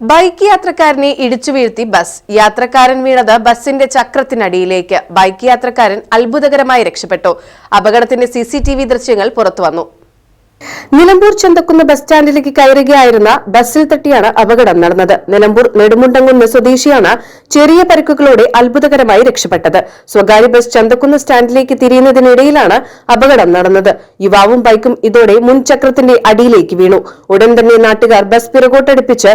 Bike യാത്രക്കാരനെ ഇടിച്ചു വീഴ്ത്തി bus. യാത്രക്കാരൻ വീണത് ബസിന്റെ ചക്രത്തിനടിയിലേക്ക്. ബൈക്ക് യാത്രക്കാരൻ അത്ഭുതകരമായി രക്ഷപ്പെട്ടു. അപകടത്തിന്റെ സി സി ടി വി ദൃശ്യങ്ങൾ പുറത്തുവന്നു. നിലമ്പൂർ ചന്തക്കുന്ന് ബസ് സ്റ്റാൻഡിലേക്ക് കയറുകയായിരുന്ന ബസ്സിൽ തട്ടിയാണ് അപകടം നടന്നത്. നിലമ്പൂർ നെടുമുണ്ടങ്കുന്ന് സ്വദേശിയാണ് ചെറിയ പരിക്കുകളോടെ അത്ഭുതകരമായി രക്ഷപ്പെട്ടത്. സ്വകാര്യ ബസ് ചന്തക്കുന്ന് സ്റ്റാൻഡിലേക്ക് തിരിയുന്നതിനിടയിലാണ് അപകടം നടന്നത്. യുവാവും ബൈക്കും ഇതോടെ മുൻചക്രത്തിന്റെ അടിയിലേക്ക് വീണു. ഉടൻ തന്നെ നാട്ടുകാർ ബസ് പിറകോട്ടടുപ്പിച്ച്